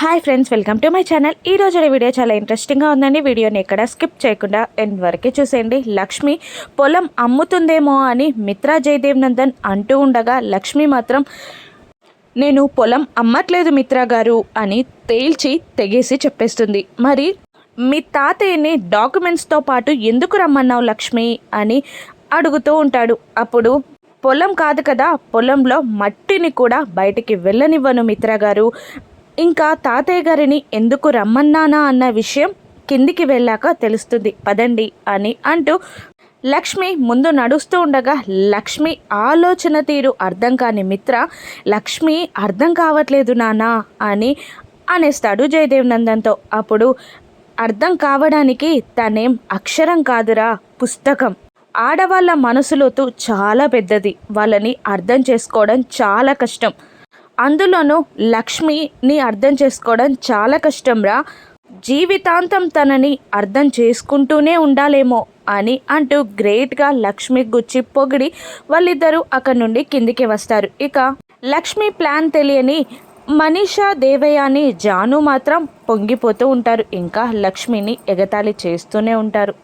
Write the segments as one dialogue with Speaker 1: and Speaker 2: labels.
Speaker 1: Hi friends welcome to my channel ఈ రోజు video చాలా ఇంట్రెస్టింగ్గా ఉందండి. వీడియోని ఎక్కడ స్కిప్ చేయకుండా ఎండ్ వరకే చూసేయండి. లక్ష్మి పొలం అమ్ముతుందేమో అని మిత్రా జయదేవ్ నందన్ అంటూ ఉండగా లక్ష్మి మాత్రం నేను పొలం అమ్మట్లేదు మిత్రా గారు అని తేల్చి తెగేసి చెప్పేస్తుంది. మరి మీ తాతయ్యని డాక్యుమెంట్స్తో పాటు ఎందుకు రమ్మన్నావు లక్ష్మి అని అడుగుతూ ఉంటాడు. అప్పుడు పొలం కాదు కదా పొలంలో మట్టిని కూడా బయటికి వెళ్ళనివ్వను మిత్ర గారు ఇంకా తాతయ్య గారిని ఎందుకు రమ్మన్నానా అన్న విషయం కిందికి వెళ్ళాక తెలుస్తుంది. పదండి అని అంటూ లక్ష్మి ముందు నడుస్తూ ఉండగా లక్ష్మి ఆలోచన తీరు అర్థం కాని మిత్ర లక్ష్మి అర్థం కావట్లేదు నానా అని అనేస్తాడు జయదేవ్ నందన్తో. అప్పుడు అర్థం కావడానికి తనేం అక్షరం కాదురా పుస్తకం. ఆడవాళ్ళ మనసులోతు చాలా పెద్దది. వాళ్ళని అర్థం చేసుకోవడం చాలా కష్టం. అందులోనూ లక్ష్మిని అర్థం చేసుకోవడం చాలా కష్టంరా. జీవితాంతం తనని అర్థం చేసుకుంటూనే ఉండాలేమో అని అంటూ గ్రేట్గా లక్ష్మి గుచ్చి పొగిడి వాళ్ళిద్దరూ అక్కడి నుండి కిందికి వస్తారు. ఇక లక్ష్మి ప్లాన్ తెలియని మనీషా దేవయాని జాను మాత్రం పొంగిపోతూ ఉంటారు. ఇంకా లక్ష్మిని ఎగతాళి చేస్తూనే ఉంటారు.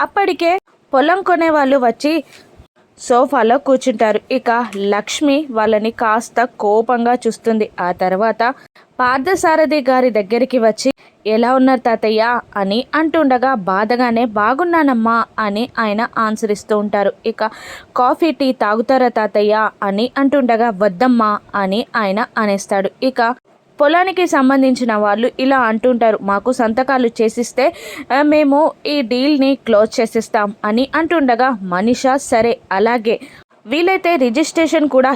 Speaker 1: అప్పటికే పొలం కొనే వాళ్ళు వచ్చి సోఫాలో కూర్చుంటారు. ఇక లక్ష్మి వాళ్ళని కాస్త కోపంగా చూస్తుంది. ఆ తర్వాత పార్థసారథి గారి దగ్గరికి వచ్చి ఎలా ఉన్నారు తాతయ్య? అని అంటుండగా బాధగానే బాగున్నానమ్మా అని ఆయన ఆన్సర్ ఇస్తూ ఉంటారు. ఇక కాఫీ టీ తాగుతారా తాతయ్య? అని అంటుండగా వద్దమ్మా అని ఆయన అనేస్తాడు. ఇక పొలానికి సంబంధించిన వాళ్ళు ఇలా అంటుంటారు మాకు సంతకాలు చేసిస్తే మేము ఈ డీల్ని క్లోజ్ చేసిస్తాం అని అంటుండగా మనిష సరే అలాగే. వీలైతే రిజిస్ట్రేషన్ కూడా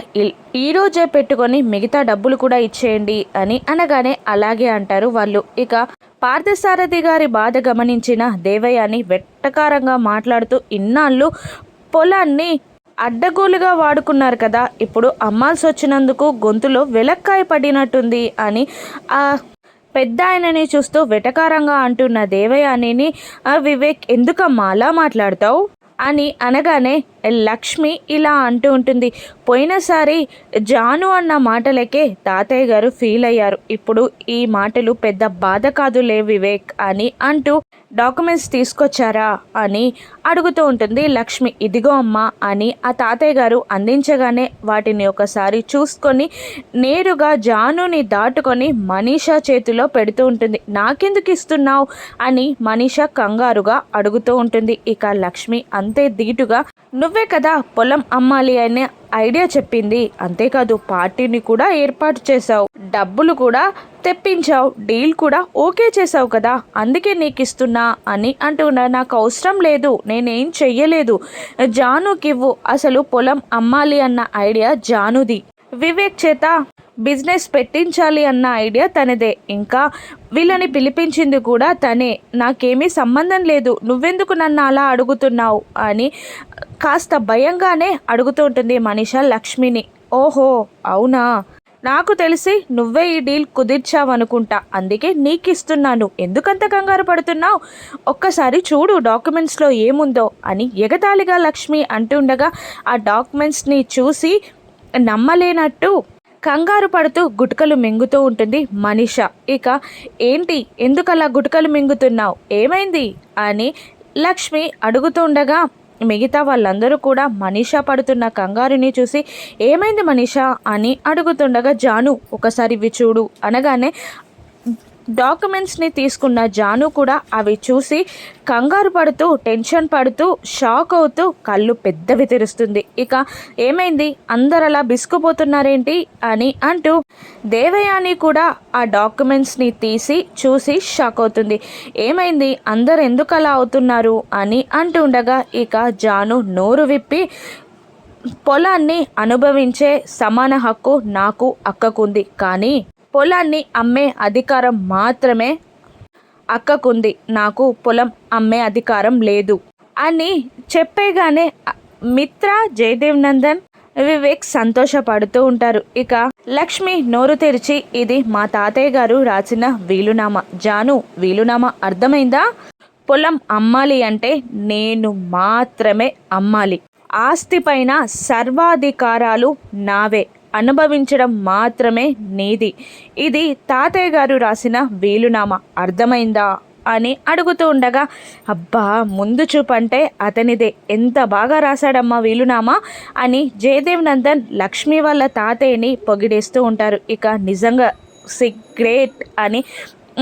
Speaker 1: ఈరోజే పెట్టుకొని మిగతా డబ్బులు కూడా ఇచ్చేయండి అని అనగానే అలాగే అంటారు వాళ్ళు. ఇక పార్థసారథి గారి బాధ గమనించిన దేవయాని వెట్టకారంగా మాట్లాడుతూ ఇన్నాళ్ళు పొలాన్ని అడ్డగోలుగా వాడుకున్నారు కదా ఇప్పుడు అమ్మాల్సి వచ్చినందుకు గొంతులో వెలక్కాయ పడినట్టుంది అని ఆ పెద్ద ఆయనని చూస్తూ వెటకారంగా అంటున్న దేవయానిని "ఆ, వివేక్ ఎందుకమ్మా అలా మాట్లాడతావు? అని అనగానే లక్ష్మి ఇలా అంటూ ఉంటుంది. పోయినసారి జాను అన్న మాటలకే తాతయ్య గారు ఫీల్ అయ్యారు ఇప్పుడు ఈ మాటలు పెద్ద బాధ కాదులే వివేక్ అని అంటూ డాక్యుమెంట్స్ తీసుకొచ్చారా అని అడుగుతూ ఉంటుంది లక్ష్మి. ఇదిగో అమ్మా అని ఆ తాతయ్య గారు అందించగానే వాటిని ఒకసారి చూసుకొని నేరుగా జానుని దాటుకొని మనీషా చేతిలో పెడుతూ ఉంటుంది. నాకెందుకు ఇస్తున్నావు అని మనీషా కంగారుగా అడుగుతూ ఉంటుంది. ఇక లక్ష్మి అంతే ధీటుగా నువ్వే కదా పొలం అమ్మాలి అనే ఐడియా చెప్పింది. అంతేకాదు పార్టీని కూడా ఏర్పాటు చేశావు. డబ్బులు కూడా తెప్పించావు. డీల్ కూడా ఓకే చేసావు కదా. అందుకే నీకు ఇస్తున్నా అని అంటున్నా. నాకు అవసరం లేదు. నేనేం చెయ్యలేదు. జానుకివ్వు. అసలు పొలం అమ్మాలి అన్న ఐడియా జానుది. వివేక్ చేత బిజినెస్ పెట్టించాలి అన్న ఐడియా తనదే. ఇంకా వీళ్ళని పిలిపించింది కూడా తనే. నాకేమీ సంబంధం లేదు. నువ్వెందుకు నన్ను అలా అడుగుతున్నావు? అని కాస్త భయంగానే అడుగుతూ ఉంటుంది మనీషా లక్ష్మిని. ఓహో అవునా? నాకు తెలిసి నువ్వే ఈ డీల్ కుదిర్చావనుకుంటా. అందుకే నీకు ఇస్తున్నాను ఎందుకంత కంగారు పడుతున్నావు? ఒక్కసారి చూడు డాక్యుమెంట్స్లో ఏముందో అని ఎగతాళిగా లక్ష్మి అంటుండగా ఆ డాక్యుమెంట్స్ని చూసి నమ్మలేనట్టు కంగారు పడుతూ గుటకలు మింగుతూ ఉంటుంది మనీష. ఇక ఏంటి? ఎందుకలా గుటకలు మింగుతున్నావు? ఏమైంది? అని లక్ష్మి అడుగుతుండగా మిగతా వాళ్ళందరూ కూడా మనీషా పడుతున్న కంగారుని చూసి ఏమైంది మనీషా? అని అడుగుతుండగా జాను ఒకసారి ఇవి చూడు. అనగానే డాక్యుమెంట్స్ని తీసుకున్న జాను కూడా అవి చూసి కంగారు పడుతూ టెన్షన్ పడుతూ షాక్ అవుతూ కళ్ళు పెద్దవి తెరుస్తుంది. ఇక ఏమైంది? అందరు అలా బిసుకుపోతున్నారేంటి అని అంటూ దేవయాని కూడా ఆ డాక్యుమెంట్స్ని తీసి చూసి షాక్ అవుతుంది. ఏమైంది? అందరు ఎందుకు అలా అవుతున్నారు? అని అంటుండగా ఇక జాను నోరు విప్పి పొలాన్ని అనుభవించే సమాన హక్కు నాకు అక్కకుంది. కానీ పొలాన్ని అమ్మే అధికారం మాత్రమే అక్కకుంది. నాకు పొలం అమ్మే అధికారం లేదు. అని చెప్పేగానే మిత్ర జయదేవ్ నందన్ వివేక్ సంతోషపడుతూ ఉంటారు. ఇక లక్ష్మి నోరు తెరిచి ఇది మా తాతయ్య గారు రాసిన వీలునామా. జాను వీలునామా అర్థమైందా? పొలం అమ్మాలి అంటే నేను మాత్రమే అమ్మాలి. ఆస్తి పైన సర్వాధికారాలు నావే. అనుభవించడం మాత్రమే నీది ఇది తాతయ్య గారు రాసిన వీలునామా. అర్థమైందా? అని అడుగుతూ ఉండగా అబ్బా ముందు చూపంటే అతనిదే. ఎంత బాగా రాశాడమ్మా వీలునామా అని జయదేవ్ నందన్ లక్ష్మి వాళ్ళ తాతయ్యని పొగిడేస్తూ ఉంటారు. ఇక నిజంగా సి గ్రేట్ అని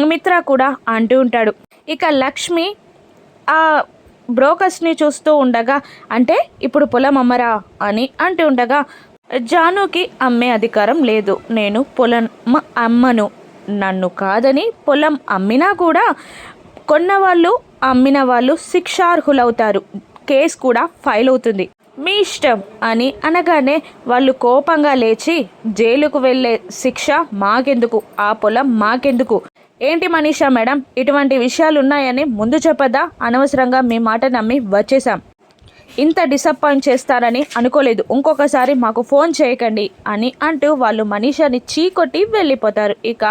Speaker 1: మిత్ర కూడా అంటూ ఉంటాడు. ఇక లక్ష్మి ఆ బ్రోకర్స్ని చూస్తూ ఉండగా అంటే ఇప్పుడు పొలం అమ్మరా అని అంటూ ఉండగా జానుకి అమ్మే అధికారం లేదు. నేను పొలం అమ్మను. నన్ను కాదని పొలం అమ్మినా కూడా కొన్నవాళ్ళు అమ్మిన వాళ్ళు శిక్షార్హులవుతారు. కేసు కూడా ఫైల్ అవుతుంది మీ ఇష్టం అని అనగానే వాళ్ళు కోపంగా లేచి జైలుకు వెళ్ళే శిక్ష మాకెందుకు? ఆ పొలం మాకెందుకు? ఏంటి మనీషా మేడం? ఇటువంటి విషయాలు ఉన్నాయని ముందు చెప్పదా? అనవసరంగా మీ మాట నమ్మి వచ్చేసాం ఇంత డిసప్పాయింట్ చేస్తారని అనుకోలేదు. ఇంకొకసారి మాకు ఫోన్ చేయకండి అని అంటూ వాళ్ళు మనీషాని చీకొట్టి వెళ్ళిపోతారు. ఇక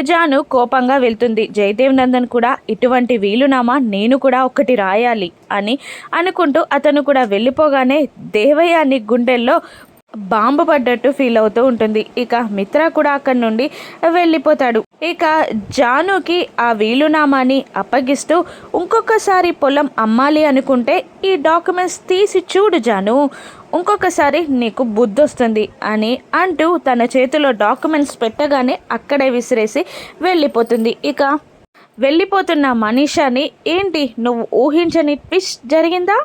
Speaker 1: జాను కోపంగా వెళ్తుంది. జయదేవ్ నందన్ కూడా ఇటువంటి వీలునామా నేను కూడా ఒకటి రాయాలి అని అనుకుంటూ అతను కూడా వెళ్ళిపోగానే దేవయాని గుండెల్లో బాంబు పడ్డట్టు ఫీల్ అవుతూ ఉంటుంది. ఇక మిత్ర కూడా అక్కడి నుండి వెళ్ళిపోతాడు. ఇక జానుకి ఆ వీలునామాని అప్పగిస్తూ ఇంకొకసారి పొలం అమ్మాలి అనుకుంటే ఈ డాక్యుమెంట్స్ తీసి చూడు జాను ఇంకొకసారి నీకు బుద్ధి వస్తుంది అని అంటూ తన చేతిలో డాక్యుమెంట్స్ పెట్టగానే అక్కడే విసిరేసి వెళ్ళిపోతుంది. ఇక వెళ్ళిపోతున్న మనీషాని ఏంటి నువ్వు ఊహించని ట్విస్ట్ జరిగిందా?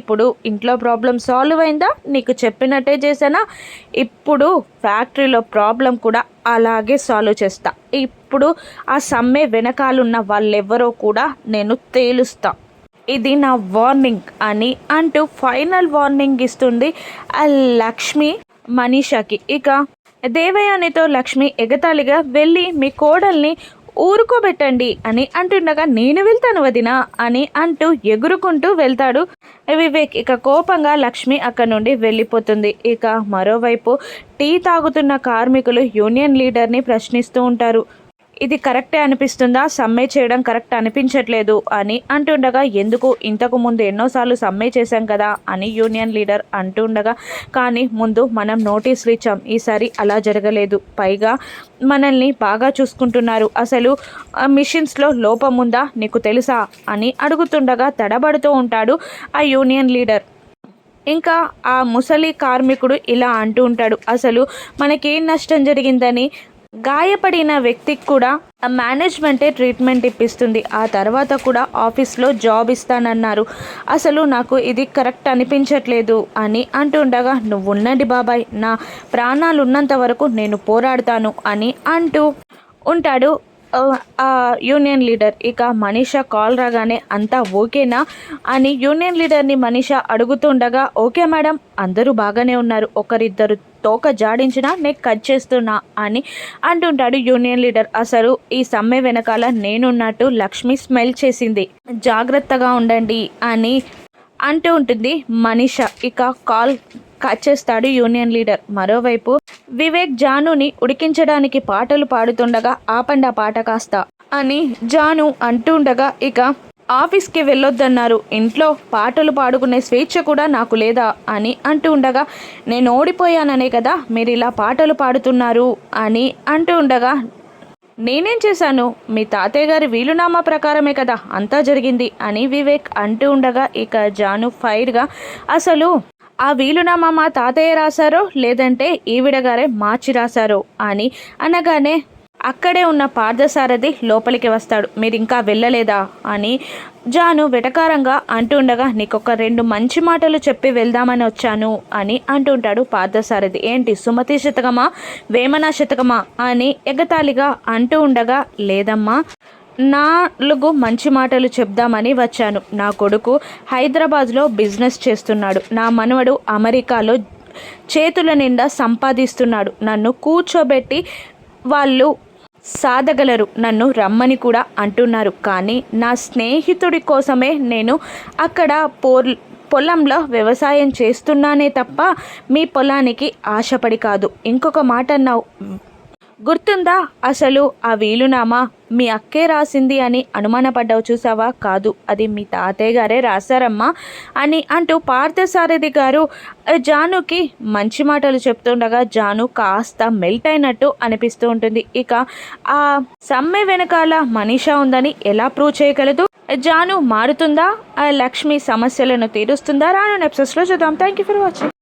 Speaker 1: ఇప్పుడు ఇంట్లో ప్రాబ్లం సాల్వ్ అయిందా? నీకు చెప్పినట్టే చేసానా ఇప్పుడు ఫ్యాక్టరీలో ప్రాబ్లం కూడా అలాగే సాల్వ్ చేస్తా. ఇప్పుడు ఆ సమ్మె వెనకాలన్న వాళ్ళెవ్వరో కూడా నేను తేలుస్తా. ఇది నా వార్నింగ్ అని అంటూ ఫైనల్ వార్నింగ్ ఇస్తుంది ఆ లక్ష్మి మనీషాకి. ఇక దేవయానితో లక్ష్మి ఎగతాళిగా వెళ్ళి మీ కోడల్ని ఊరుకోబెట్టండి అని అంటుండగా నేను వెళ్తాను వదిన అని అంటూ ఎగురుకుంటూ వెళ్తాడు. వివేక్ ఇక కోపంగా లక్ష్మి అక్కడి నుండి వెళ్ళిపోతుంది. ఇక మరోవైపు టీ తాగుతున్న కార్మికులు యూనియన్ లీడర్ని ప్రశ్నిస్తూ ఉంటారు. ఇది కరెక్టే అనిపిస్తుందా? సమ్మె చేయడం కరెక్ట్ అనిపించట్లేదు అని అంటుండగా ఎందుకు? ఇంతకు ముందు ఎన్నోసార్లు సమ్మె చేశాం కదా అని యూనియన్ లీడర్ అంటుండగా కానీ ముందు మనం నోటీసులు ఇచ్చాం. ఈసారి అలా జరగలేదు. పైగా మనల్ని బాగా చూసుకుంటున్నారు. అసలు మిషన్స్లో లోపం ఉందా? నీకు తెలుసా? అని అడుగుతుండగా తడబడుతూ ఉంటాడు ఆ యూనియన్ లీడర్. ఇంకా ఆ ముసలి కార్మికుడు ఇలా అంటూ ఉంటాడు. అసలు మనకేం నష్టం జరిగిందని గాయపడిన వ్యక్తికి కూడా మేనేజ్మెంటే ట్రీట్మెంట్ ఇప్పిస్తుంది. ఆ తర్వాత కూడా ఆఫీస్లో జాబ్ ఇస్తానన్నారు. అసలు నాకు ఇది కరెక్ట్ అనిపించట్లేదు అని అంటుండగా నువ్వు ఉన్నది బాబాయ్ నా ప్రాణాలు ఉన్నంత వరకు నేను పోరాడతాను అని అంటూ ఉంటాడు ఆ యూనియన్ లీడర్ ఇక మనీషా కాల్ రాగానే అంతా ఓకేనా అని యూనియన్ లీడర్ని మనీషా అడుగుతుండగా ఓకే మేడం అందరూ బాగానే ఉన్నారు. ఒకరిద్దరు తోక జాడించినా నేను కట్ చేస్తున్నా అని అంటుంటాడు యూనియన్ లీడర్ అసలు ఈ సమ్మె వెనకాల నేనున్నట్టు లక్ష్మి స్మెల్ చేసింది. జాగ్రత్తగా ఉండండి అని అంటూ ఉంటుంది మనీష. ఇక కాల్ కట్ చేస్తాడు యూనియన్ లీడర్ మరోవైపు వివేక్ జానుని ఉడికించడానికి పాటలు పాడుతుండగా ఆపండి ఆ పాట కాస్త అని జాను అంటుండగా ఇక ఆఫీస్కి వెళ్ళొద్దన్నారు. ఇంట్లో పాటలు పాడుకునే స్వేచ్ఛ కూడా నాకు లేదా అని అంటూ ఉండగా నేను ఓడిపోయాననే కదా మీరు ఇలా పాటలు పాడుతున్నారు అని అంటూ ఉండగా నేనేం చేశాను? మీ తాతయ్య గారి వీలునామా ప్రకారమే కదా అంతా జరిగింది అని వివేక్ అంటూ ఉండగా ఇక జాను ఫైర్గా అసలు ఆ వీలునామా మా తాతయ్య రాశారో లేదంటే ఈవిడ గారే మార్చి రాశారో అని అనగానే అక్కడే ఉన్న పార్థసారథి లోపలికి వస్తాడు. మీరు ఇంకా వెళ్ళలేదా? అని జాను వెటకారంగా అంటుండగా నీకొక రెండు మంచి మాటలు చెప్పి వెళ్దామని వచ్చాను అని అంటుంటాడు పార్థసారథి. ఏంటి? సుమతి శతకమా? వేమన శతకమా? అని ఎగతాళిగా అంటూ ఉండగా లేదమ్మా నాలుగు మంచి మాటలు చెప్దామని వచ్చాను. నా కొడుకు హైదరాబాద్లో బిజినెస్ చేస్తున్నాడు. నా మనవడు అమెరికాలో చేతుల నిండా సంపాదిస్తున్నాడు. నన్ను కూర్చోబెట్టి వాళ్ళు సాధగలరు నన్ను రమ్మని కూడా అంటున్నారు. కానీ నా స్నేహితుడి కోసమే నేను అక్కడ పోర్ పొలంలో వ్యవసాయం చేస్తున్నానే తప్ప మీ పొలానికి ఆశపడి కాదు. ఇంకొక మాట అన్నావు. గుర్తుందా? అసలు ఆ వీలునామా? మీ అక్కే రాసింది అని అనుమానపడ్డావు చూసావా? కాదు అది మీ తాతయ్య గారే రాశారమ్మా అని అంటూ పార్థసారథి గారు జానుకి మంచి మాటలు చెప్తుండగా జాను కాస్త మెల్ట్ అయినట్టు అనిపిస్తూ ఉంటుంది. ఇక ఆ సమ్మె వెనకాల మనీషా ఉందని ఎలా ప్రూవ్ చేయగలదు? జాను మారుతుందా? లక్ష్మి సమస్యలను తీరుస్తుందా? రాను నెప్సెస్లో చూద్దాం. Thank you for watching